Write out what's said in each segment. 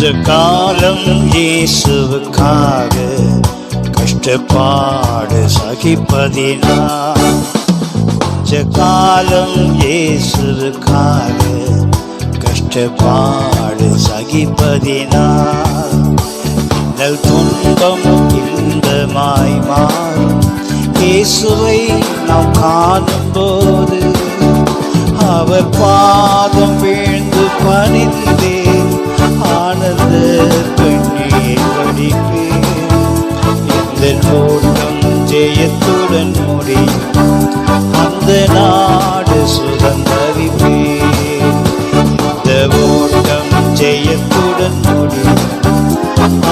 கொஞ்ச காலம் இயேசுவுக்காக கஷ்டப்பாடு சகிப்பதினா கொஞ்ச காலம் இயேசுவுக்காக கஷ்டப்பாடு சகிப்பதினா இன்னல் துன்பம் இன்பமாய் மாறும். இயேசுவை நாம் காணும்போது அவர் பாதம் வீழ்ந்த ஜெயத்துடன் முடியும் அந்த நாடு சுதந்தரிப்பேன். இந்த ஓட்டம் ஜெயத்துடன் முடியும்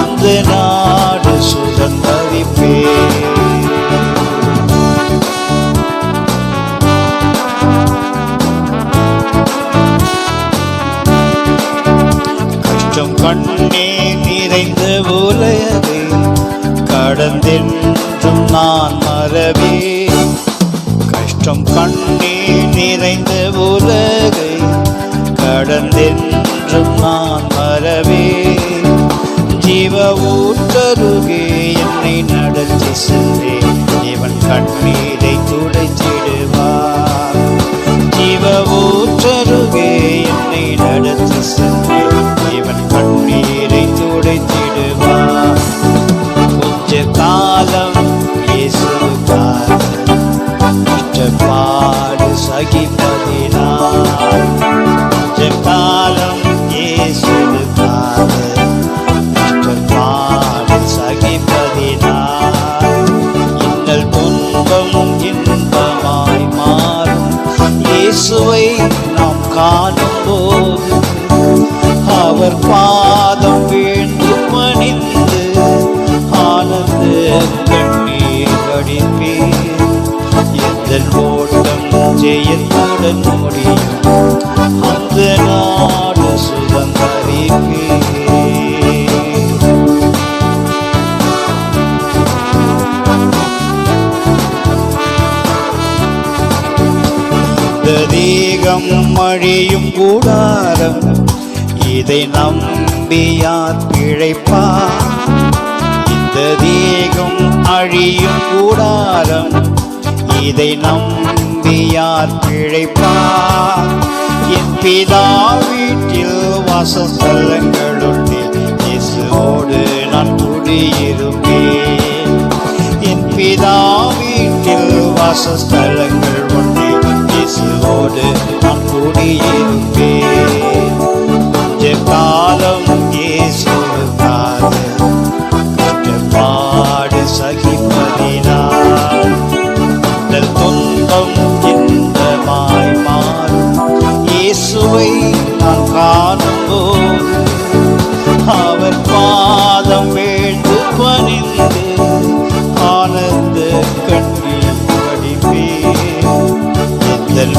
அந்த நாடு சுதந்தரிப்பேன். கஷ்டம் கண்ணே நிறைந்த உலகை கடந்தென்றும் நான் மறவே. கஷ்டம் கண்ணீர் நிறைந்த உலகை கடந்தென்றும் நான் மறவே. ஜீவ ஊற்றருகே என்னை நடத்தி சென்றேன். இவன் கண்ணீர் இயேசுவை நாம் காணும் போது அவர் பாதம் வீழ்ந்து பணிந்து ஆனந்த கண்ணீர் வடிப்பேன் எந்த ஓட்டம் ஜெயத்துடன் முடியும். அந்த நாடு சுதந்தரிப்பேன் the மேகம் மழையும் கூடாரம். இதை நம்பியார் பிழைப்பா இந்த தேகம் அழியும் கூடாரம். இதை நம்பியார் பிழைப்பா என் பிதா வீட்டில் வாசஸ்தலங்களுண்டு இயேசுவோடு நான் குடியிருப்பேன். என் பிதா வீட்டில் வாசஸ்தலங்கள் காலம் ஏசுக்காக பாடு சகிப்பதினால். துன்பம் இன்பமாய் மாறும். இயேசுவை நாம் காணும்போது அவர் பாதம் வேண்டு பணிந்து ஆனந்த கண்ணீர் வடிவே எங்கள்